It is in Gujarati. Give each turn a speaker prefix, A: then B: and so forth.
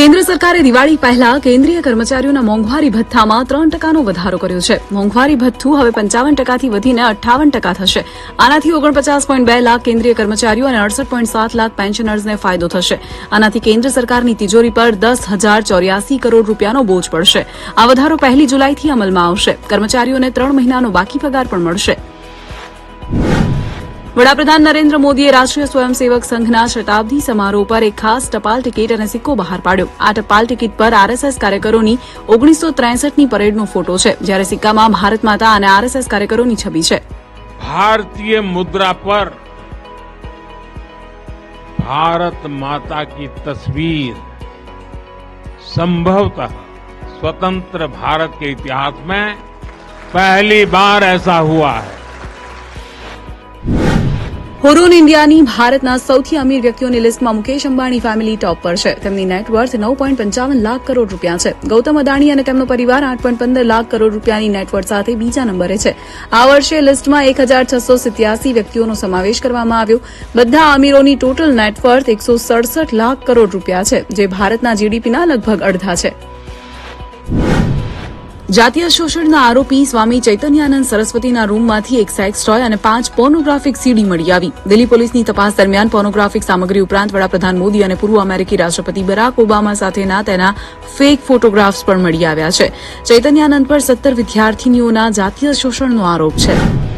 A: કેન્દ્ર સરકારે દિવાળી પહેલા કેન્દ્રીય કર્મચારીઓના મોંઘવારી ભથ્થામાં ત્રણ ટકાનો વધારો કર્યો છે. મોંઘવારી ભથ્થું હવે પંચાવન ટકાથી વધીને અઠ્ઠાવન ટકા થશે. આનાથી ઓગણપચાસ પોઈન્ટ બે લાખ કેન્દ્રીય કર્મચારીઓ અને અડસઠ પોઈન્ટ સાત લાખ પેન્શનર્સને ફાયદો થશે. આનાથી કેન્દ્ર સરકારની તિજોરી પર દસ હજાર ચોર્યાસી કરોડ રૂપિયાનો બોજ પડશે. આ વધારો પહેલી જુલાઈથી અમલમાં આવશે. કર્મચારીઓને ત્રણ મહિનાનો બાકી પગાર પણ મળશે. વડાપ્રધાન નરેન્દ્ર મોદીએ રાષ્ટ્રીય સ્વયંસેવક સંઘના શતાબ્દી સમારોહ પર એક ખાસ ટપાલ ટિકિટ અને સિક્કો બહાર પાડ્યો આ ટપાલ ટિકિટ પર આરએસએસ કાર્યકરોની ઓગણીસો ત્રેસઠની પરેડનો ફોટો છે જ્યારે સિક્કામાં ભારત માતા અને આરએસએસ કાર્યકરોની છબી છે
B: भारतीय मुद्रा पर भारत माता की तस्वीर संभवतः स्वतंत्र भारत के इतिहास में पहली बार ऐसा हुआ है
A: હોરોન ઇન્ડિયાની ભારતના સૌથી અમીર વ્યક્તિઓની લિસ્ટમાં મુકેશ અંબાણી ફેમિલી ટોપ પર છે. તેમની નેટવર્થ નવ પોઈન્ટ પંચાવન લાખ કરોડ રૂપિયા છે. ગૌતમ અદાણી અને તેમનો પરિવાર આઠ પોઈન્ટ પંદર લાખ કરોડ રૂપિયાની નેટવર્થ સાથે બીજા નંબરે છે. આ વર્ષે લિસ્ટમાં એક હજાર છસો સિત્યાસી વ્યક્તિઓનો સમાવેશ કરવામાં આવ્યો. બધા અમીરોની ટોટલ નેટવર્થ એકસો સડસઠ લાખ કરોડ રૂપિયા છે, જે ભારતના જીડીપીના લગભગ અડધા છે. જાતીય શોષણના આરોપી સ્વામી ચૈતન્યાનંદ સરસ્વતીના રૂમમાંથી એક સેક્સ ટોય અને પાંચ પોર્નોગ્રાફિક સીડી મળી આવી. દિલ્હી પોલીસની તપાસ દરમિયાન પોર્નોગ્રાફિક સામગ્રી ઉપરાંત વડાપ્રધાન મોદી અને પૂર્વ અમેરિકી રાષ્ટ્રપતિ બરાક ઓબામા સાથેના તેના ફેક ફોટોગ્રાફ્સ પણ મળી આવ્યા છે. ચૈતન્યાનંદ પર સત્તર વિદ્યાર્થીનીઓના જાતીય શોષણનો આરોપ છે.